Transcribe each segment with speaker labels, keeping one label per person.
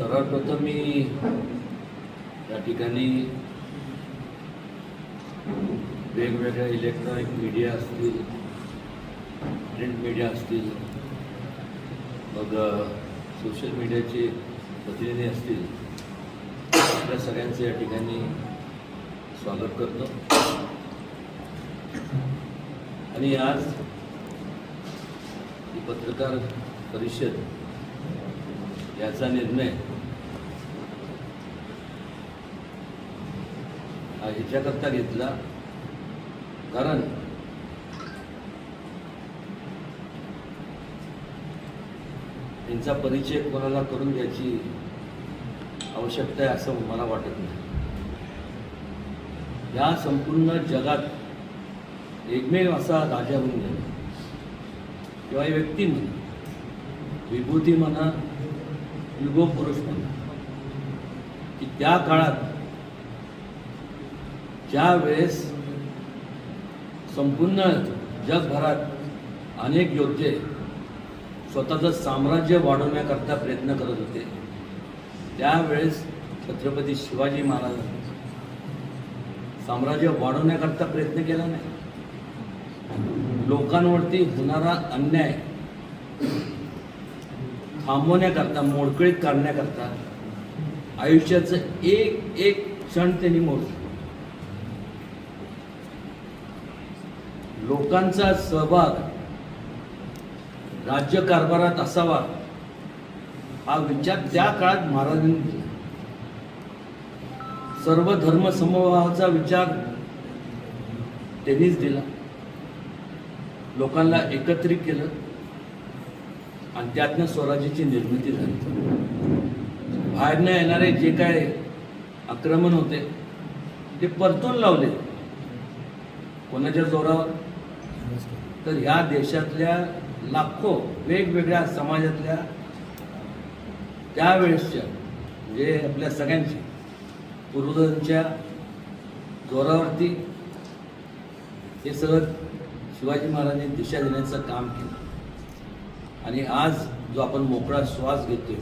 Speaker 1: सर्वप्रथम मी या ठिकाणी वेगवेगळ्या इलेक्ट्रॉनिक मीडिया असतील प्रिंट मीडिया असतील मग सोशल मीडियाचे प्रतिनिधी असतील आपल्या सगळ्यांचं या ठिकाणी स्वागत करतो. आणि आज ही पत्रकार परिषद याचा निर्णय हा ह्याच्याकरता घेतला. कारण त्यांचा परिचय कोणाला करून घ्यायची आवश्यकता आहे असं मला वाटत नाही. या संपूर्ण जगात एकमेव असा राजा म्हणजे किंवा व्यक्ती म्हणा विभूती म्हणा युगोपुरुष म्हणा की त्या काळात ज्या वेळेस संपूर्ण जगभरात अनेक योद्धे स्वतःचं साम्राज्य वाढवण्याकरता प्रयत्न करत होते त्यावेळेस छत्रपती शिवाजी महाराज साम्राज्य वाढवण्याकरता प्रयत्न केला नाही. लोकांवरती होणारा अन्याय थांबवण्याकरता मोडकळीत काढण्याकरता आयुष्याचं एक एक क्षण त्यांनी मोडलं. लोकांचा सहभाग राज्यकारभारात असावा हा विचार त्या काळात महाराजांनी केला. सर्व धर्मसमभावाचा विचार त्यांनीच दिला. लोकांना एकत्रित केलं आणि त्यातनं स्वराज्याची निर्मिती झाली. बाहेरनं येणारे जे काय आक्रमण होते ते परतून लावले. कोणाच्या जोरावर? तर ह्या देशातल्या लाखो वेगवेगळ्या समाजातल्या त्यावेळेसच्या म्हणजे आपल्या सगळ्यांची पूर्वजांच्या जोरावरती हे सगळं शिवाजी महाराजांनी दिशा देण्याचं काम केलं. आणि आज जो आपण मोकळा श्वास घेतोय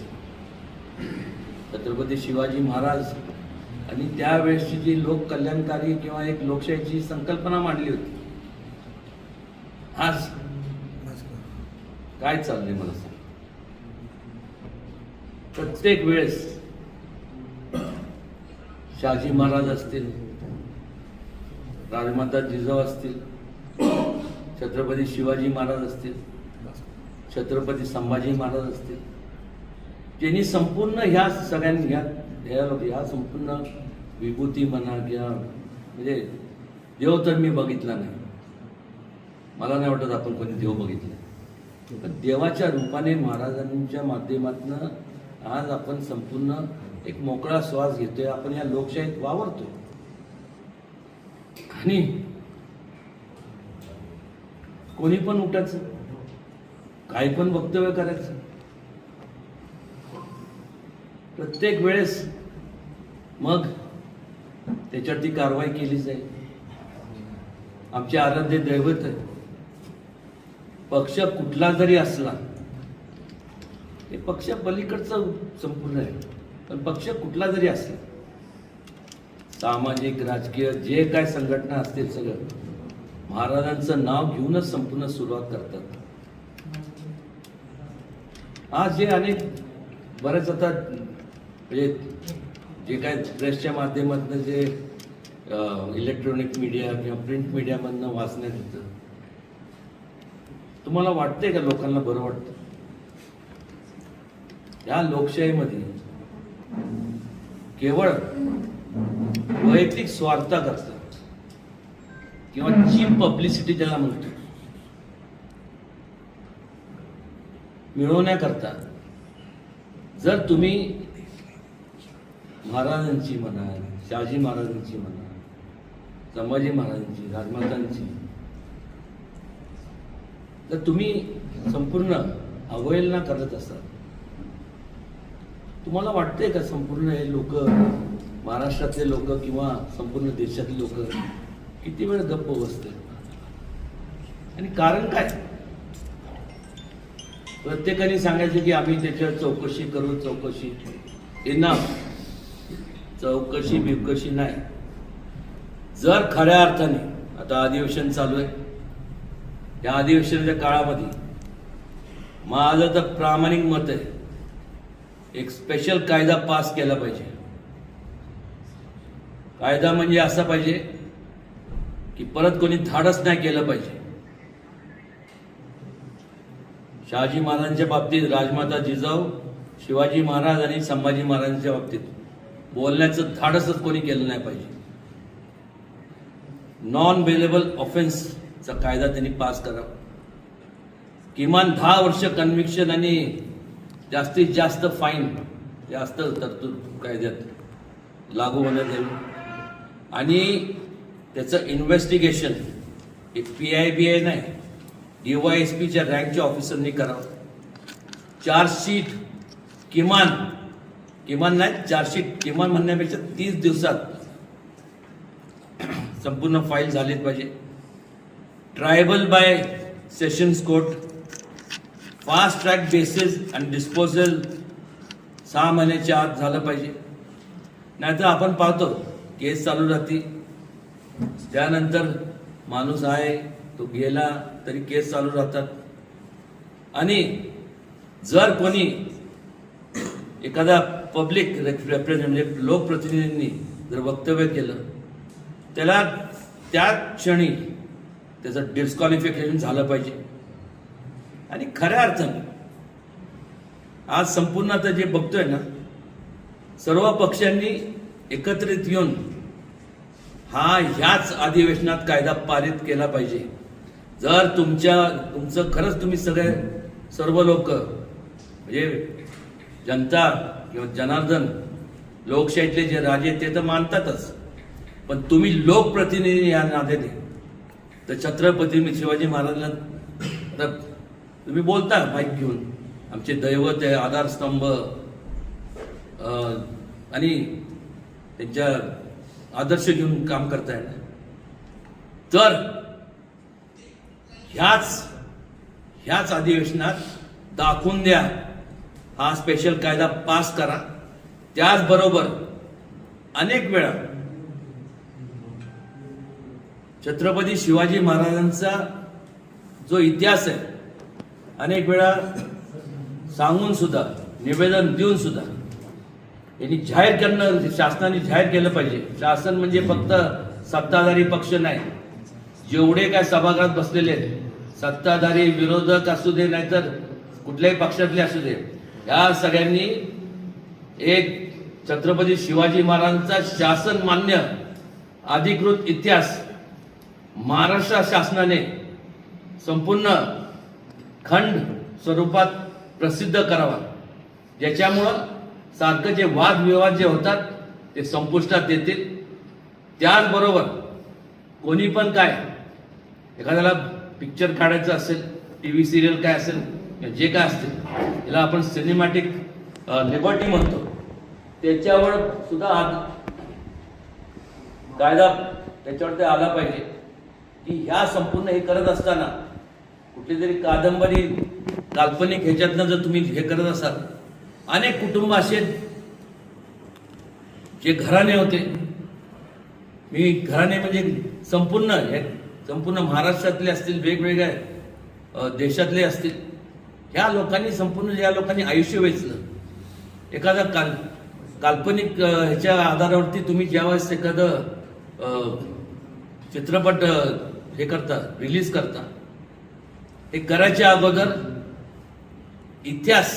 Speaker 1: छत्रपती शिवाजी महाराज आणि त्यावेळेसची जी लोक कल्याणकारी किंवा एक लोकशाहीची संकल्पना मांडली होती आज काय चाललंय मला सांग. प्रत्येक वेळेस शहाजी महाराज असतील राजमाता जिजाऊ असतील छत्रपती शिवाजी महाराज असतील छत्रपती संभाजी महाराज असतील त्यांनी संपूर्ण ह्या सगळ्यांनी ह्या ह्या ह्या संपूर्ण विभूती म्हणा किंवा म्हणजे देव तर मी बघितला नाही. मला नाही वाटत आपण कोणी देव बघितले. पण देवाच्या रूपाने महाराजांच्या माध्यमातनं आज आपण संपूर्ण एक मोकळा श्वास घेतोय आपण या लोकशाहीत वावरतोय. आणि कोणी पण उठायचं काही पण वक्तव्य करायचं. प्रत्येक वेळेस मग त्याच्यावरती कारवाई केली जाईल. आमचे आराध्य दैवत आहे पक्ष कुठला जरी असला ते पक्ष पलीकडचं संपूर्ण आहे. पण पक्ष कुठला जरी असला सामाजिक राजकीय जे काय संघटना असतील सगळं महाराजांचं नाव घेऊनच संपूर्ण सुरुवात करतात. आज जे अनेक बरेच आता म्हणजे जे काय प्रेसच्या माध्यमातून जे इलेक्ट्रॉनिक मीडिया किंवा प्रिंट मीडियामधनं वाचण्यात येतं. तुम्हाला वाटतंय का लोकांना बरं वाटतं या लोकशाहीमध्ये केवळ वैयक्तिक स्वार्था करतात किंवा चीप पब्लिसिटी ज्याला म्हणतो मिळवण्याकरता जर तुम्ही महाराजांची म्हणा शहाजी महाराजांची म्हणा संभाजी महाराजांची राजमातांची तर तुम्ही संपूर्ण अवहेलना करत असाल तुम्हाला वाटतंय का संपूर्ण हे लोक महाराष्ट्रातले लोक किंवा संपूर्ण देशातले लोक किती वेळ गप्प बसते आणि कारण काय? प्रत्येकाने सांगायचं की आम्ही त्याच्यावर चौकशी करू चौकशी इनफ चौकशी बिवकशी नाही. जर खऱ्या अर्थाने आता अधिवेशन चालू आहे. या अधिवेशनाच्या काळामध्ये माझं तर प्रामाणिक मत आहे एक स्पेशल कायदा पास केला पाहिजे. कायदा म्हणजे असा पाहिजे की परत कोणी धाडस नाही केलं पाहिजे. शहाजी महाराजांच्या बाबतीत राजमाता जिजाऊ शिवाजी महाराज आणि संभाजी महाराजांच्या बाबतीत बोलण्याचं धाडसच कोणी केलं नाही पाहिजे. नॉन बेलेबल चा कायदा त्यांनी पास करावा किमान दहा वर्ष कन्व्हिक्शन आणि जास्तीत जास्त फाईन जास्त तरतूद कायद्यात लागू होण्यात यावी. आणि त्याचं इन्व्हेस्टिगेशन हे पी आय बी आय नाही डी वाय एस पीच्या रँकच्या ऑफिसरनी करावं. चार्जशीट किमान किमान नाही चार्जशीट किमान म्हणण्यापेक्षा तीस दिवसात संपूर्ण फाईल झालीच पाहिजे. Triable by sessions court fast track basis आणि डिस्पोजल सहा महिन्याच्या आत झालं पाहिजे. नाहीतर आपण पाहतो केस चालू राहते त्यानंतर माणूस आहे तो गेला तरी केस चालू राहतात. आणि जर कोणी एखादा पब्लिक रेप्रेझेंटेटिव्ह लोकप्रतिनिधींनी जर वक्तव्य केलं त्याला त्या क्षणी त्याचं डिस्क्वालिफिकेशन झालं पाहिजे. आणि खऱ्या अर्थाने आज संपूर्ण आता जे बघतोय ना सर्व पक्षांनी एकत्रित येऊन हा ह्याच अधिवेशनात कायदा पारित केला पाहिजे. जर तुमच्या तुमचं खरंच तुम्ही सगळे सर्व लोक म्हणजे जनता किंवा जनार्दन लोकशाहीतले जे राजे ते तर मानतातच. पण तुम्ही लोकप्रतिनिधी या नात्याने तर छत्रपती शिवाजी महाराजांना तर तुम्ही बोलता माईक घेऊन. आमचे दैवत आहे आधारस्तंभ आणि त्यांच्या आदर्श घेऊन काम करताय ना. तर ह्याच ह्याच अधिवेशनात दाखवून द्या. हा स्पेशल कायदा पास करा. त्याचबरोबर अनेक वेळा छत्रपती शिवाजी महाराजांचा जो इतिहास आहे अनेक वेळा सांगून सुद्धा निवेदन देऊन सुद्धा यांनी जाहीर करणं शासनाने जाहीर केलं पाहिजे. शासन म्हणजे फक्त सत्ताधारी पक्ष नाही. जेवढे काय सभागृहात बसलेले आहेत सत्ताधारी विरोधक असू दे नाहीतर कुठल्याही पक्षातले असू दे या सगळ्यांनी एक छत्रपती शिवाजी महाराजांचा शासन मान्य अधिकृत इतिहास महाराष्ट्र शासनाने संपूर्ण खंड स्वरूपात प्रसिद्ध करावा. ज्याच्यामुळं सारखं जे वादविवाद जे होतात ते संपुष्टात येतील. त्याचबरोबर कोणी पण काय एखाद्याला पिक्चर काढायचं असेल टी व्ही सिरियल काय असेल किंवा जे काय असतील याला आपण सिनेमॅटिक लिबर्टी म्हणतो. त्याच्यावर सुद्धा आ कायदा त्याच्यावर ते आला पाहिजे. की ह्या संपूर्ण हे करत असताना कुठली तरी कादंबरी काल्पनिक ह्याच्यातनं जर तुम्ही हे करत असाल अनेक कुटुंब असे जे घराणे होते. मी घराणे म्हणजे संपूर्ण हे संपूर्ण महाराष्ट्रातले असतील वेगवेगळ्या देशातले असतील ह्या लोकांनी संपूर्ण ज्या लोकांनी आयुष्य वेचलं. एखादा काल काल्पनिक ह्याच्या आधारावरती तुम्ही ज्यावेळेस एखादं चित्रपट हे करता रिलीज करता हे करायच्या अगोदर इतिहास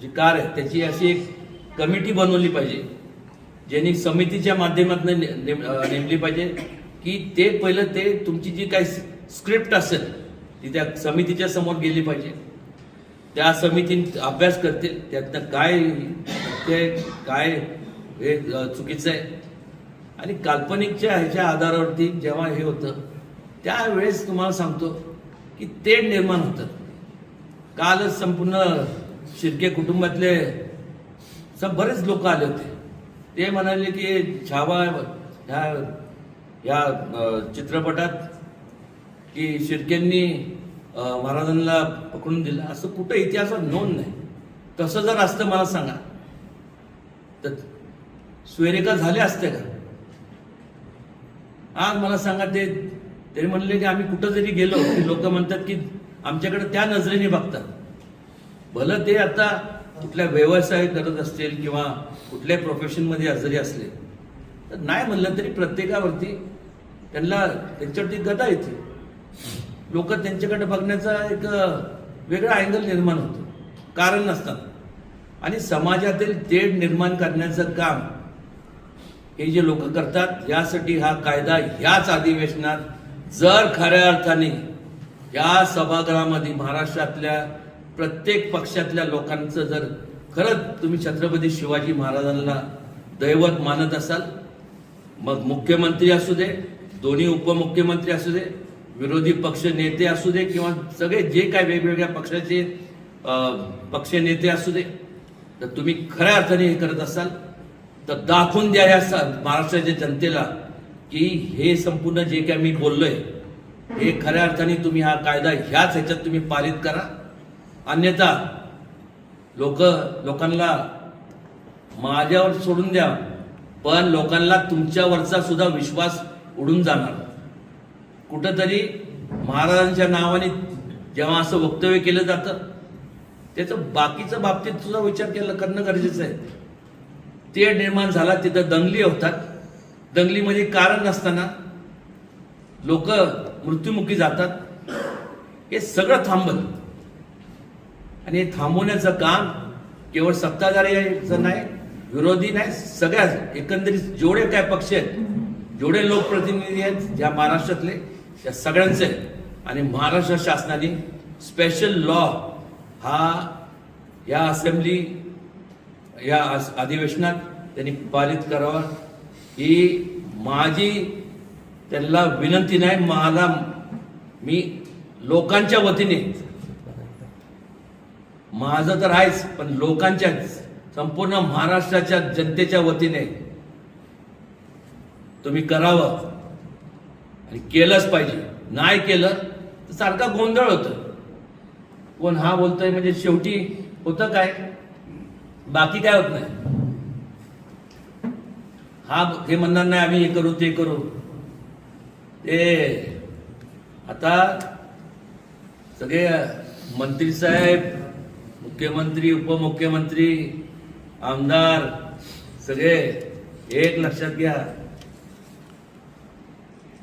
Speaker 1: जे कार आहे त्याची अशी एक कमिटी बनवली पाहिजे. ज्यांनी समितीच्या माध्यमातून नेमली पाहिजे की ते पहिलं ते तुमची जी काही स्क्रिप्ट असेल ती त्या समितीच्या समोर गेली पाहिजे. त्या समितीने अभ्यास करतील त्यातनं काय ते काय हे चुकीचं आहे. आणि काल्पनिकच्या ह्याच्या आधारावरती जेव्हा हे होतं त्यावेळेस तुम्हाला सांगतो की ते निर्माण होतं. कालच संपूर्ण शिर्के कुटुंबातले सब बरेच लोक आले होते. ते म्हणाले की छावा ह्या ह्या चित्रपटात की शिर्केंनी महाराजांना पकडून दिलं. असं कुठं इतिहासात नोंद नाही. तसं जर असतं मला सांगा. तर स्वेरिका झाले असते का? आज मला सांगा ते त्यांनी म्हणले की आम्ही कुठं जरी गेलो की लोक म्हणतात की आमच्याकडे त्या नजरेने बघतात. भलं ते आता कुठल्या व्यवसाय करत असतील किंवा कुठल्याही प्रोफेशनमध्ये जरी असले. तर नाही म्हणलं तरी प्रत्येकावरती त्यांना त्यांच्यावरती गदा येते. लोक त्यांच्याकडे बघण्याचा एक वेगळा अँगल निर्माण होतो. कारण नसतात. आणि समाजातील तेढ निर्माण करण्याचं काम हे जे लोक करतात यासाठी हा कायदा ह्याच अधिवेशनात जर खऱ्या अर्थाने या सभागृहामध्ये महाराष्ट्रातल्या प्रत्येक पक्षातल्या लोकांचं जर खरंच तुम्ही छत्रपती शिवाजी महाराजांना दैवत मानत असाल मग मुख्यमंत्री असू दे दोन्ही उपमुख्यमंत्री असू दे विरोधी पक्ष नेते असू दे किंवा सगळे जे काय वेगवेगळ्या पक्षाचे पक्ष नेते असू दे तर तुम्ही खऱ्या अर्थाने हे करत असाल. तर दाखवून द्या ह्या स- महाराष्ट्राच्या जनतेला की हे संपूर्ण जे काय मी बोललोय हे खऱ्या अर्थाने तुम्ही हा कायदा ह्याच ह्याच्यात तुम्ही पारित करा. अन्यथा लोक लोकांना माझ्यावर सोडून द्या पण लोकांना तुमच्यावरचा सुद्धा विश्वास उडून जाणार. कुठंतरी महाराजांच्या नावाने जेव्हा असं वक्तव्य केलं जातं त्याचं बाकीचं बाबतीत सुद्धा विचार केला करणं गरजेचं आहे. ते निर्माण झाला तिथं दंगली होतात. दंगलीमध्ये कारण नसताना लोक मृत्युमुखी जातात. हे सगळं थांबत आणि हे थांबवण्याचं काम केवळ सत्ताधारीचं नाही विरोधी नाही सगळ्याच एकंदरीत जेवढे काय पक्ष आहेत जेवढे लोकप्रतिनिधी आहेत ज्या महाराष्ट्रातले त्या सगळ्यांचे आणि महाराष्ट्र शासनाने स्पेशल लॉ हा या असेंब्ली या अधिवेशनात त्यांनी पारित करावा. ही माझी त्यांना विनंती नाही मला मी लोकांच्या वतीने माझं तर आहेच पण लोकांच्या संपूर्ण महाराष्ट्राच्या जनतेच्या वतीने तुम्ही करावं. आणि केलंच पाहिजे. नाही केलं तर सारखा गोंधळ होतं कोण हा बोलतोय म्हणजे शेवटी होतं काय? बाकी काय होत नाही. हा हे म्हणणार नाही आम्ही हे करू ते करू. ते आता सगळे मंत्री साहेब मुख्यमंत्री उपमुख्यमंत्री आमदार सगळे एक लक्षात घ्या.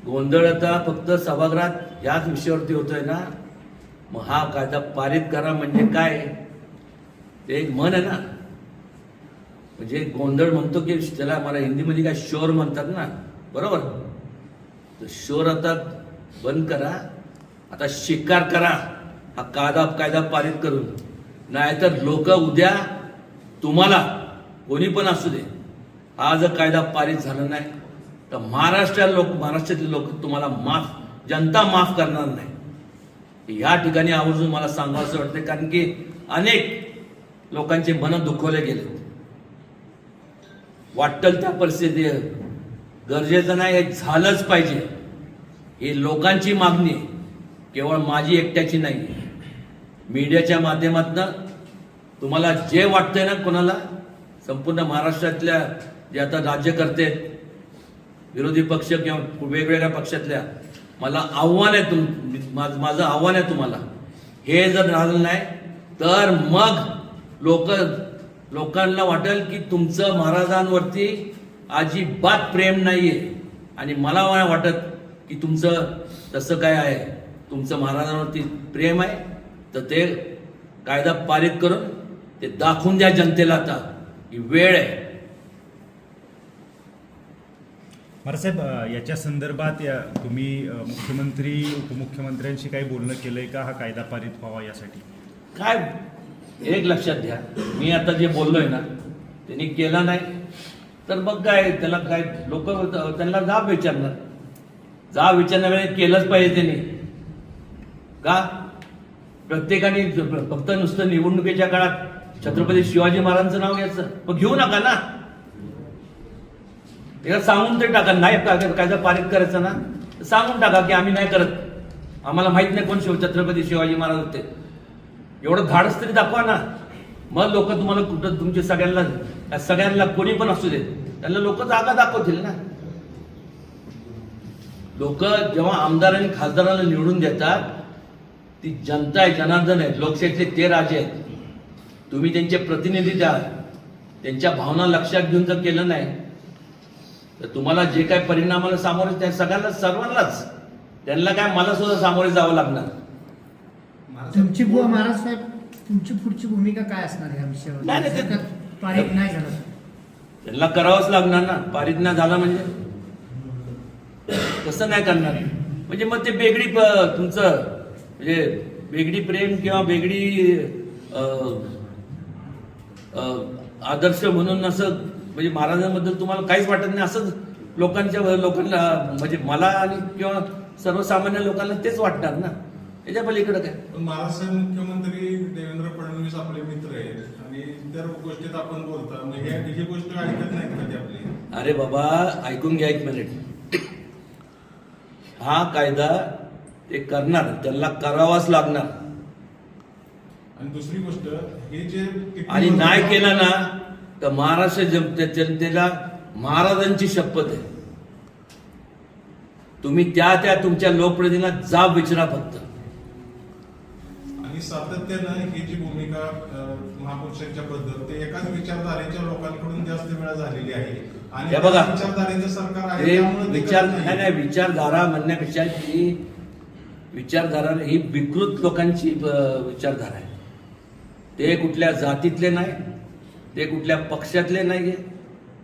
Speaker 1: गोंधळ आता फक्त सभागृहात याच विषयावरती होतोय ना. मग हा कायदा पारित करा म्हणजे काय? ते एक मन आहे ना. म्हणजे गोंधळ म्हणतो की त्याला मला हिंदीमध्ये काय शोर म्हणतात ना बरोबर? तर शोर आता बंद करा आता शिकार करा हा कायदा कायदा पारित करून. नाहीतर लोक उद्या तुम्हाला कोणी पण असू दे हा जर कायदा पारित झाला नाही तर महाराष्ट्र लोक महाराष्ट्रातील लोक तुम्हाला माफ जनता माफ करणार नाही. या ठिकाणी आवर्जून मला सांगावं वाटते कारण की अनेक लोकांचे मन दुखवले गेले. वाटल त्या परिस्थिती गरजेचं नाही हे झालंच पाहिजे. ही लोकांची मागणी आहे. केवळ माझी एकट्याची नाही. मीडियाच्या माध्यमातून तुम्हाला जे वाटतंय ना कोणाला संपूर्ण महाराष्ट्रातल्या जे आता राज्यकर्ते आहेत, विरोधी पक्ष किंवा वेगवेगळ्या पक्षातल्या मला आव्हान आहे तुम माझं माझं आव्हान आहे तुम्हाला. हे जर झालं नाही तर मग लोक लोकांना वाटेल की तुमचं महाराजांवरती अजिबात प्रेम नाहीये. आणि मला नाही वाटत की तुमचं तसं काय आहे. तुमचं महाराजांवरती प्रेम आहे. तर ते कायदा पारित करून ते दाखवून द्या जनतेला आता ही वेळ आहे.
Speaker 2: साहेब याच्या संदर्भात या तुम्ही मुख्यमंत्री उपमुख्यमंत्र्यांशी काही बोलणं केलंय का? हा कायदा पारित व्हावा यासाठी.
Speaker 1: काय एक लक्षात घ्या. मी आता जे बोललोय ना त्यांनी केला नाही. तर मग काय त्याला काय लोक त्यांना जाब विचारणार. जाब विचारण्यावेळी केलंच पाहिजे त्यांनी. का? प्रत्येकाने फक्त नुसतं निवडणुकीच्या काळात छत्रपती शिवाजी महाराजांचं नाव घ्यायचं. मग घेऊ नका ना. त्याला सांगून तरी टाका. नाही कायदा पारित करायचा ना सांगून टाका की आम्ही नाही करत. आम्हाला माहीत नाही कोण शिव छत्रपती शिवाजी महाराज होते. एवढं धाडस तरी दाखवा ना. मग लोक तुम्हाला कुठं तुमच्या सगळ्यांना सगळ्यांना कोणी पण असू देत त्यांना लोक जागा दाखवतील ना. लोक जेव्हा आमदार आणि खासदाराला निवडून देतात ती जनता आहे जनार्दन आहे लोकशाहीतले ते राजे आहेत. तुम्ही त्यांचे प्रतिनिधी द्या त्यांच्या भावना लक्षात घेऊन जर केलं नाही तर तुम्हाला जे काय परिणामाला सामोरे त्या सगळ्यांना सर्वांनाच त्यांना काय मला सुद्धा सामोरे जावं लागणार.
Speaker 3: तुमची बुवा महाराज साहेब तुमची पुढची भूमिका काय असणार या विषयावर?
Speaker 1: नाही, नाही, ते-
Speaker 3: जर का पारित नाही झालं. तर.
Speaker 1: त्यांना करावंच लागणार ना. पारित नाही झाला म्हणजे? कसं नाही करणार. म्हणजे मग ते बेगडी प- तुमचं म्हणजे बेगडी प्रेम किंवा बेगडी अं, अं, आदर्श म्हणून असं म्हणजे महाराजांबद्दल तुम्हाला काहीच वाटत नाही. असंच लोकांच्या लोकांना म्हणजे मला आणि किंवा सर्वसामान्य लोकांना तेच वाटणार ना. त्याच्या पलीकडे काय?
Speaker 4: महाराष्ट्र मुख्यमंत्री देवेंद्र फडणवीस आपले मित्र आहेत. आणि त्या गोष्टीत आपण बोलता. म्हणजे हे- गोष्ट ऐकत नाहीत का ते आपली.
Speaker 1: अरे बाबा ऐकून घ्या एक मिनिट हा कायदा ते करणार. त्यांना करावाच लागणार.
Speaker 4: आणि दुसरी गोष्ट हे जे
Speaker 1: आणि नाही केला ना तर महाराष्ट्र जनतेला महाराजांची शपथ आहे. तुम्ही त्या त्या तुमच्या लोकप्रतिनिधीला जाब विचारा फक्त.
Speaker 4: आणि सातत्यानं ही जी भूमिका महापुरुषांच्या बद्दल ते एकाच विचारधारेच्या लोकांकडून जास्त वेळा झालेली आहे. आणि
Speaker 1: बघा.
Speaker 4: विचारधारेचं सरकार आहे
Speaker 1: हे विचार नाही नाही विचारधारा म्हणण्यापेक्षा ही विचारधारा ही विकृत लोकांची विचारधारा आहे. ते कुठल्या जातीतले नाही ते कुठल्या पक्षातले नाही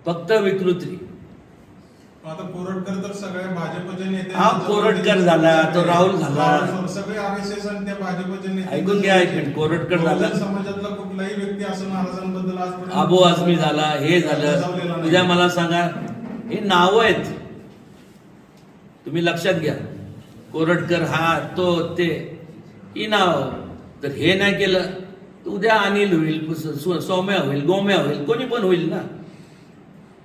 Speaker 1: फक्त विकृती.
Speaker 4: आता कोरटकर तर सगळ्या भाजपचे नेते
Speaker 1: हा, कोरटकर झाला, तो राहुल झाला.
Speaker 4: सगळे आरएसएस आणि त्या भाजपचे नेते
Speaker 1: ऐकून घ्या, ऐक मिनिट. कोरटकर झाला.
Speaker 4: समाजातला कुठलाही व्यक्ती असं महाराजांबद्दल आजपर्यंत
Speaker 1: आबो आजमी झाला हे झालं. उद्या मला सांगा हे नाव आहेत तुम्ही लक्षात घ्या कोरटकर हा तो ते ही नाव तर हे नाही केलं उद्या अनिल होईल सौम्या होईल गोम्या होईल कोणी पण होईल ना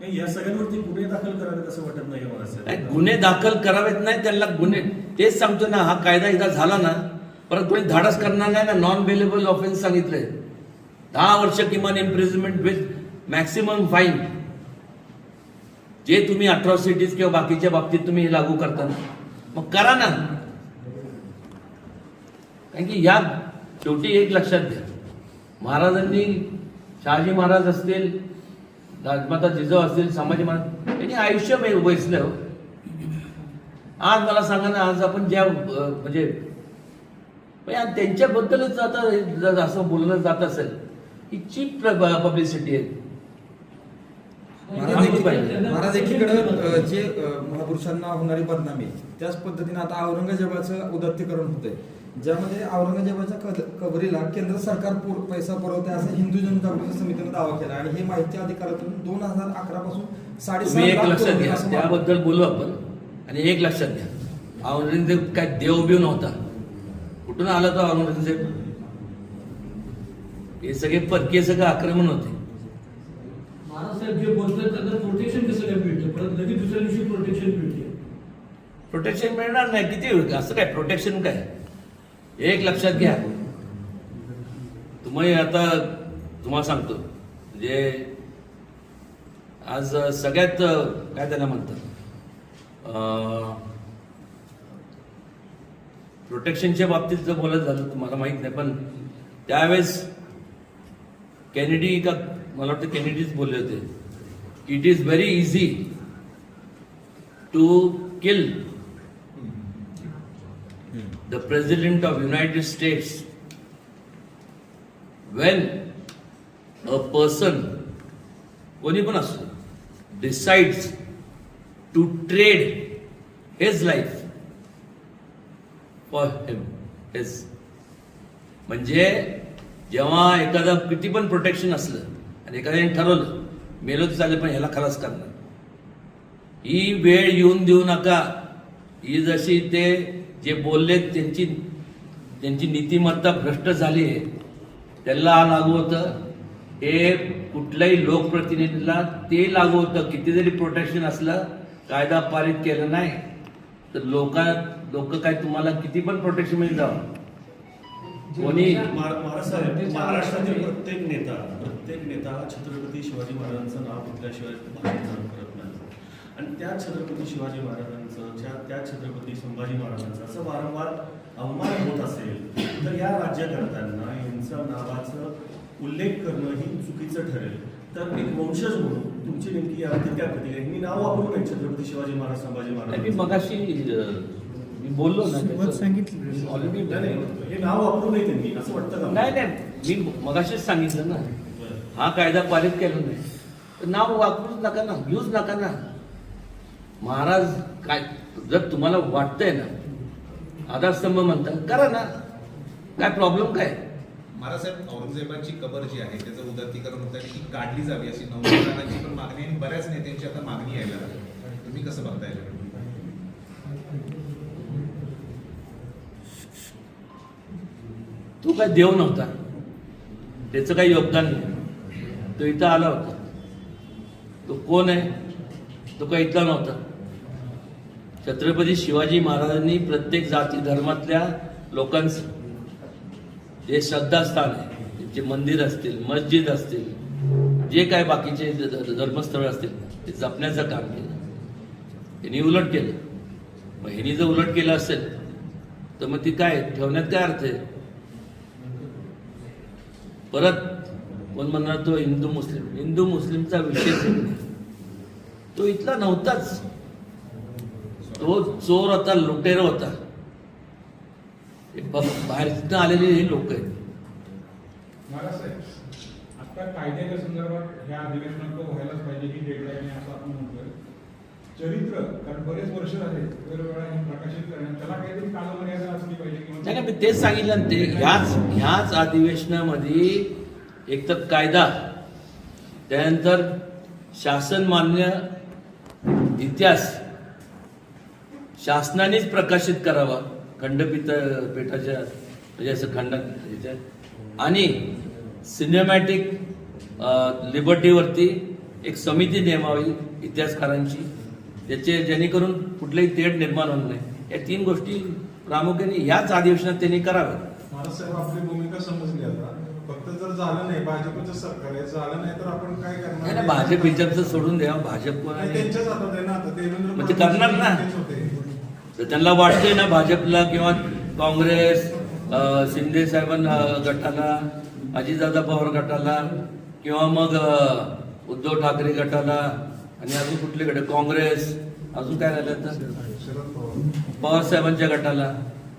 Speaker 5: या सगळ्यांवरती गुन्हे दाखल करावेत असं वाटत नाही मला
Speaker 1: नाही, गुन्हे दाखल करावेत नाही त्यांना गुन्हे तेच सांगतो ना हा कायदा एकदा झाला ना परत कोणी धाडस करणार नाही ना नॉन बेलेबल ऑफेन्स सांगितलंय. दहा वर्ष किमान इम्प्रिझमेंट विथ मॅक्सिमम फाईन जे तुम्ही अट्रॉसिटीज किंवा बाकीच्या बाबतीत तुम्ही हे लागू करता ना मग करा ना. कारण की या शेवटी एक लक्षात घ्या. महाराजांनी शहाजी महाराज असतील राजमाता जिजाऊ असतील संभाजी महाराज त्यांनी आयुष्य वे- वेचलं. आज मला सांगा ना आज आपण ज्या म्हणजे आज त्यांच्याबद्दलच आता जर असं बोललं जात असेल ही चीप पब्लिसिटी आहे.
Speaker 6: महाराज एकीकडे जे महापुरुषांना होणारी बदनामी त्याच पद्धतीने आता औरंगजेबाचं उदात्तीकरण होतंय. ज्यामध्ये औरंगजेबाच्या कबरीला केंद्र सरकार पैसा पुरवते असं हिंदू जनजागृती समितीने दावा केला आणि हे माहिती अधिकारातून दोन हजार अकरा पासून साडेसात.
Speaker 1: त्याबद्दल बोलू आपण. आणि एक लक्षात घ्या. औरंगजेब काय देव बिव नव्हता. कुठून आला तो औरंगजेब? हे सगळे परकीय सगळं आक्रमण होते.
Speaker 7: महाराजसाहेब जे बोलतात त्यांना प्रोटेक्शन कसं काय मिळतं? परत लगेच दुसऱ्या दिवशी प्रोटेक्शन मिळते.
Speaker 1: प्रोटेक्शन मिळणार नाही. किती होईल असं काय? प्रोटेक्शन काय? एक लक्षात घ्या. तुम्ही आता तुम्हाला सांगतो. म्हणजे आज सगळ्यात काय त्याला म्हणतात? प्रोटेक्शनच्या बाबतीत जर बोलत झालं तुम्हाला माहीत माहीत नाही पण त्यावेळेस कॅनेडी का मला वाटतं केनेडीज बोलले होते. It is very easy to kill the president of United States when a person कोणी पण असतो decide to trade his life for him his म्हणजे जेव्हा एखादा किती पण प्रोटेक्शन असलं आणि एखाद्याने ठरवलं मेलो तर चालेल पण ह्याला खलास करणार. ही वेळ येऊन देऊ नका. ही जशी ते जे बोलले त्यांची त्यांची नीतिमत्ता भ्रष्ट झाली आहे. त्यांना लागू होतं. हे कुठल्याही लोकप्रतिनिधीला ते लागू होतं. किती जरी प्रोटेक्शन असलं कायदा पारित केलं नाही. तर लोक लोक काय तुम्हाला किती पण प्रोटेक्शन मिळून जावं. कोणी?
Speaker 5: महाराष्ट्रातील प्रत्येक नेता प्रत्येक नेता छत्रपती शिवाजी महाराजांचं नाव घेतल्याशिवाय भाषण करत नाही. आणि त्या छत्रपती शिवाजी महाराजांचं त्या त्या छत्रपती संभाजी महाराजांचा असं वारंवार अवमान होत असेल तर या राज्यकर्त्यांना यांचं नावाचं उल्लेख करणं ही चुकीचं ठरेल. तर एक वंशज म्हणून तुमची नेमकी काय प्रतिक्रिया? मी नाव वापरू नये छत्रपती शिवाजी महाराज संभाजी महाराज
Speaker 1: मगाशी मी बोललो ना.
Speaker 3: सांगितली.
Speaker 5: नाही, हे नाव वापरू नये त्यांनी असं वाटतं का?
Speaker 1: नाही नाही. मी मगाशीच सांगितलं ना. हा कायदा पारित केला नाही. तर नाव वापरूच नका ना यूज नका ना. महाराज काय जर तुम्हाला वाटतंय ना आधारस्तंभ म्हणता करा ना. काय प्रॉब्लेम काय?
Speaker 8: महाराजसाहेब औरंगजेबाची कबर जी आहे त्याचं उदात्तीकरण होतं आणि ती काढली जावी अशी नवनिर्माणाची पण मागणी आणि बऱ्याच नेत्यांची आता मागणी यायला तुम्ही कसं बघताय
Speaker 1: तो काय देव नव्हता. त्याचं काही योगदान नाही. तो इथं आला होता. तो कोण आहे? तो काही इथला नव्हता. छत्रपती शिवाजी महाराजांनी प्रत्येक जाती धर्मातल्या लोकांचं जे श्रद्धास्थान आहे. त्यांचे मंदिर असतील मस्जिद असतील जे काय बाकीचे धर्मस्थळ असतील ते जपण्याचं काम केलं. त्यांनी उलट केलं. मग ह्यांनी जर उलट केलं असेल तर मग ती काय ठेवण्यात काय अर्थ आहे? परत कोण म्हणणार तो हिंदू मुस्लिम? हिंदू मुस्लिमचा विशेष तो इथला नव्हताच. तो चोर होता लुटेर होता. हे ब- बाहेरनं आलेले हे लोक आहेत.
Speaker 9: आता कायद्याच्या संदर्भात ह्या अधिवेशनात तो व्हायलाच पाहिजे ही डेडलाईन असं आपण म्हणतोय. चरित्र कारण बरेच वर्ष झाले वेगवेगळ्या हे प्रकाशित करण्यात. त्याला काहीतरी कालमर्यादा असली पाहिजे किंवा
Speaker 1: नाही, मी तेच सांगितलं ते ह्याच ह्याच अधिवेशनामध्ये एक तर कायदा त्यानंतर शासन मान्य इतिहास शासनानेच प्रकाशित करावा खंडपीठ पीठाच्या म्हणजे असं खंड आणि सिनेमॅटिक लिबर्टीवरती एक समिती नेमावी इतिहासकारांची. त्याचे जेणेकरून कुठलेही तेढ निर्माण होऊ नये या तीन गोष्टी प्रामुख्याने ह्याच अधिवेशनात त्यांनी कराव्यात
Speaker 4: महाराजसाहेब आपली भूमिका समजली आता फक्त जर झालं नाही भाजपचं सरकार आहे झालं नाही तर आपण काय
Speaker 1: नाही
Speaker 4: करणार
Speaker 1: भाजप बिजपचं सोडून द्या भाजप कोण
Speaker 4: नाही,
Speaker 1: आहे?
Speaker 4: त्यांच्याच हातात आहे ना आता देवेंद्र
Speaker 1: मग ते करणार ना.
Speaker 4: होते.
Speaker 1: तर त्यांना वाटतंय ना भाजपला किंवा काँग्रेस अं, शिंदे साहेबांना गटाला अजितदादा पवार गटाला किंवा मग अं, उद्धव ठाकरे गटाला आणि अजून कुठले गट? काँग्रेस. अजून काय झालं तर
Speaker 4: पवार.
Speaker 1: साहेबांच्या गटाला.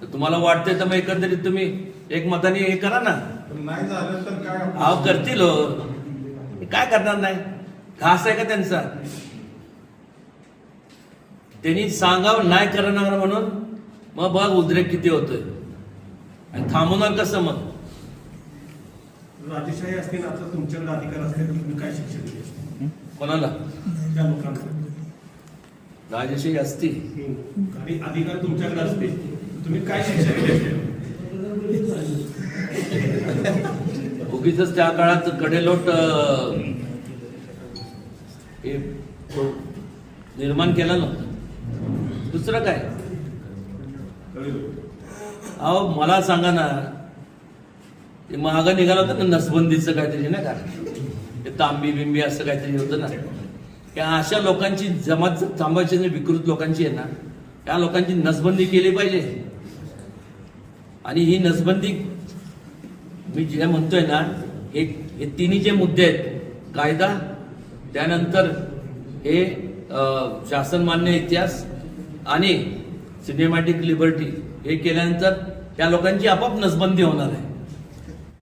Speaker 1: तर तुम्हाला वाटतंय तर मग एकंदरीत तुम्ही एक मताने हे करा ना. अहो करतील हो. काय करणार नाही? घास आहे का त्यांचा? त्यांनी सांगावं नाही करणार म्हणून मग बघ उद्रेक किती होतोय. आणि थांबवणार कसं मग?
Speaker 5: राजेशाही असते ना आता तुमच्याकडे अधिकार असते तर तुम्ही काय शिक्षण दिले
Speaker 1: कोणाला?
Speaker 5: त्या लोकांना.
Speaker 1: असती
Speaker 5: आणि अधिकार तुमच्याकडे असते तुम्ही काय शिक्षण
Speaker 1: उगीच त्या काळात कडेलोट हे निर्माण केला नव्हता. दुसरं काय? अहो मला सांगा ना ते महाग निघालं होतं ना नसबंदीचं काहीतरी ना का? ते तांबी बिंबी असं काहीतरी होतं ना. त्या अशा लोकांची जमात जर थांबायची विकृत लोकांची आहे ना त्या लोकांची नसबंदी केली पाहिजे. आणि ही नसबंदी मी जे म्हणतोय ना हे हे तिन्ही जे मुद्दे आहेत कायदा त्यानंतर हे शासनमान्य इतिहास आणि सिनेमॅटिक लिबर्टी हे केल्यानंतर त्या लोकांची आपोआप नसबंदी होणार आहे.